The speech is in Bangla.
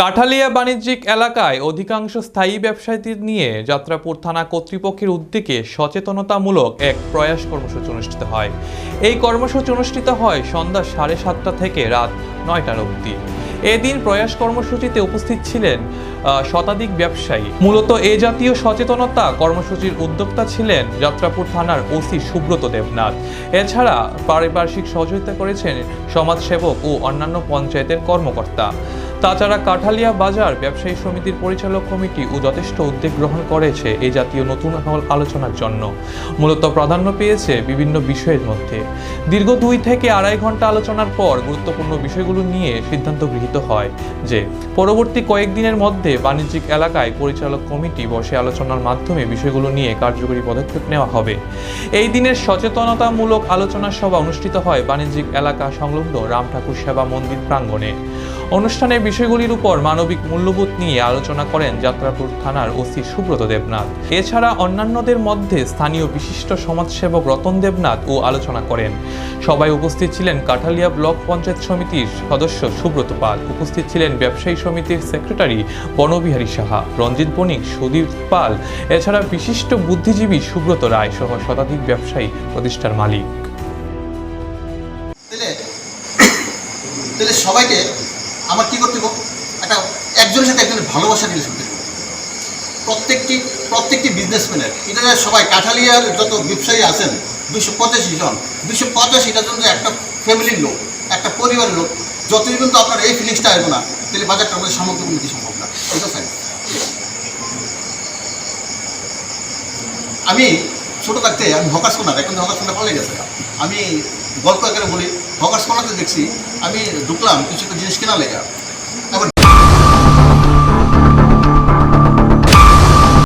কাঠালিয়া বাণিজ্যিক এলাকায় অধিকাংশ স্থায়ী ব্যবসায়ীদের নিয়ে যাত্রাপুর থানা কর্তৃপক্ষের উদ্যোগে সচেতনতামূলক এক প্রয়াস কর্মসূচি অনুষ্ঠিত হয়। এই কর্মসূচি অনুষ্ঠিত হয় সন্ধ্যা সাড়ে সাতটা থেকে রাত নয়টার অবধি। এদিন প্রয়াস কর্মসূচিতে উপস্থিত ছিলেন শতাধিক ব্যবসায়ী। মূলত এ জাতীয় সচেতনতা কর্মসূচির উদ্যোক্তা ছিলেন যাত্রাপুর থানার ওসি সুব্রত দেবনাথ। এছাড়া পারিপার্শ্বিক সহযোগিতা করেছেন সমাজসেবক ও অন্যান্য পঞ্চায়েতের কর্মকর্তা। তাছাড়া কাঠালিয়া বাজার, ব্যবসায়ী সমিতির পরিচালক কমিটি ও যথেষ্ট উদ্যোগ গ্রহণ করেছে এই জাতীয় নতুন আল- আলোচনার জন্য। মূলত প্রাধান্য পেয়েছে বিভিন্ন বিষয়ের মধ্যে। দীর্ঘ দুই থেকে আড়াই ঘণ্টা আলোচনার পর গুরুত্বপূর্ণ বিষয়গুলো নিয়ে সিদ্ধান্ত গৃহীত হয় যে, পরবর্তী কয়েকদিনের মধ্যে বাণিজ্যিক এলাকায় পরিচালক কমিটি বসে আলোচনার মাধ্যমে বিষয়গুলো নিয়ে কার্যকরী পদক্ষেপ নেওয়া হবে। এই দিনের সচেতনতামূলক আলোচনা সভা অনুষ্ঠিত হয় বাণিজ্যিক এলাকা সংলগ্ন রাম ঠাকুর সেবা মন্দির প্রাঙ্গণে। অনুষ্ঠানে বিষয়গুলির উপর মানবিক মূল্যবোধ নিয়ে আলোচনা করেন যাত্রাপুর থানার ওসি সুব্রত দেবনাথ। এছাড়া অন্যান্যদের মধ্যে স্থানীয় বিশিষ্ট সমাজসেবক রতন দেবনাথ ও আলোচনা করেন। সবাই উপস্থিত ছিলেন কাঠালিয়া ব্লক পঞ্চায়েত সমিতির সদস্য সুব্রত পাল। উপস্থিত ছিলেন ব্যবসায়ী সমিতির সেক্রেটারি বনবিহারী সাহা, রঞ্জিত বণিক, সুদীপ পাল, এছাড়া বিশিষ্ট বুদ্ধিজীবী সুব্রত রায় সহ শতাধিক ব্যবসায়ী প্রতিষ্ঠার মালিক। সবাইকে আমার কী করতে একটা একজনের সাথে একজনের ভালোবাসা রিলেশন হবে। প্রত্যেকটি প্রত্যেকটি বিজনেসম্যানের এটা সবাই কাঠালিয়ার যত ব্যবসায়ী আছেন দুশো পঁচাশি জন দুশো পঁচাশিটা জন একটা ফ্যামিলির লোক, একটা পরিবারের লোক। যতদিন কিন্তু আপনার এই ফিলিংসটা আসবে না, তাহলে বাজারটা মধ্যে সামগ্রিক উন্নতি সম্ভব না। এটা স্যার আমি ছোটো থাকতে আমি হকার্স কোনার এখন হকার্স কোনার পাল্লে গেছে। আমি গল্প এখানে বলি হকার্স করাতে দেখছি আমি ঢুকলাম কিছু একটা জিনিস কেনা লেগা।